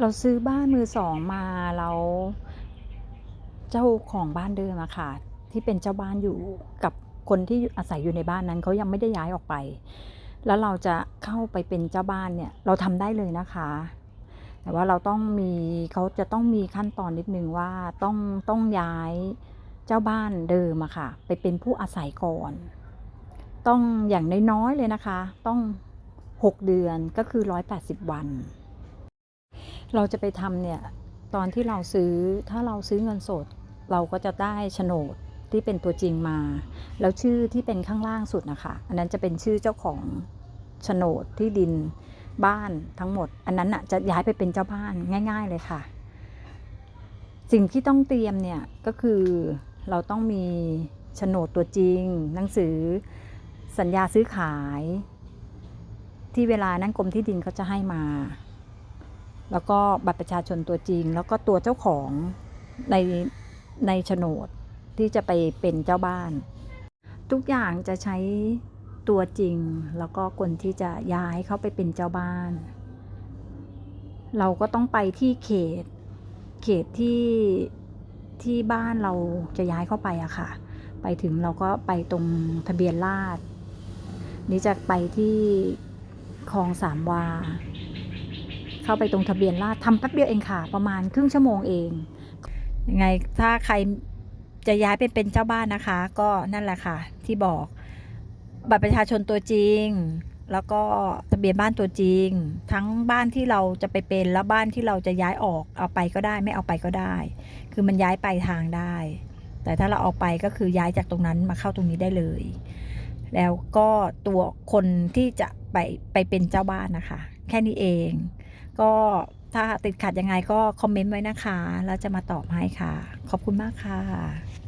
เราซื้อบ้านมือสองมาแล้วเจ้าของบ้านเดิมอะค่ะ ที่เป็นเจ้าบ้านอยู่กับคนที่อาศัยอยู่ในบ้านนั้นเขายังไม่ได้ย้ายออกไป แล้วเราจะเข้าไปเป็นเจ้าบ้านเนี่ยเราทำได้เลยนะคะ แต่ว่าเราต้องมีเขาจะต้องมีขั้นตอนนิดนึงว่าต้องต้องย้ายเจ้าบ้านเดิมอะค่ะ ไปเป็นผู้อาศัยก่อน ต้องอย่างน้อยๆเลยนะคะ ต้อง 6 เดือนก็คือ 180 วัน เราจะไปทำเนี่ยตอนที่เราซื้อถ้าเราซื้อเงินสด เราก็จะได้โฉนดที่เป็นตัวจริงมา แล้วชื่อที่เป็นข้างล่างสุดนะคะ อันนั้นจะเป็นชื่อเจ้าของโฉนดที่ดินบ้านทั้งหมด อันนั้นน่ะจะย้ายไปเป็นเจ้าบ้านง่าย ๆ เลยค่ะ สิ่งที่ต้องเตรียมเนี่ยก็คือเราต้องมีโฉนดตัวจริง หนังสือสัญญาซื้อขาย ที่เวลานั่นกรมที่ดินเขาจะให้มา แล้วก็บัตรประชาชนตัวจริง แล้วก็ตัวเจ้าของในในโฉนดที่จะไปเป็นเจ้าบ้าน ทุกอย่างจะใช้ตัวจริง แล้วก็คนที่จะย้ายเขาไปเป็นเจ้าบ้าน เราก็ต้องไปที่เขต เขตที่ที่บ้านเราจะย้ายเข้าไปอะค่ะ ไปถึงเราก็ไปตรงทะเบียนราษนี่จะไปที่คลองสามวา เข้าไปตรงทะเบียนราษฎร์ทำแป๊บเดียวเองค่ะ ประมาณครึ่งชั่วโมงเองยังไงถ้าใครจะย้ายไปเป็นเจ้าบ้านนะคะ ก็นั่นแหละค่ะ ที่บอกบัตรประชาชนตัวจริง แล้วก็ทะเบียนบ้านตัวจริง ทั้งบ้านที่เราจะไปเป็นแล้วบ้านที่เราจะย้ายออกเอาไปก็ได้ไม่เอาไปก็ได้ คือมันย้ายไปทางได้ แต่ถ้าเราเอาไปก็คือย้ายจากตรงนั้นมาเข้าตรงนี้ได้เลย แล้วก็ตัวคนที่จะไปไปเป็นเจ้าบ้านนะคะ แค่นี้เอง ก็ถ้าติดขัดยังไงก็คอมเมนต์ไว้นะคะ แล้วจะมาตอบให้ค่ะ ขอบคุณมากค่ะ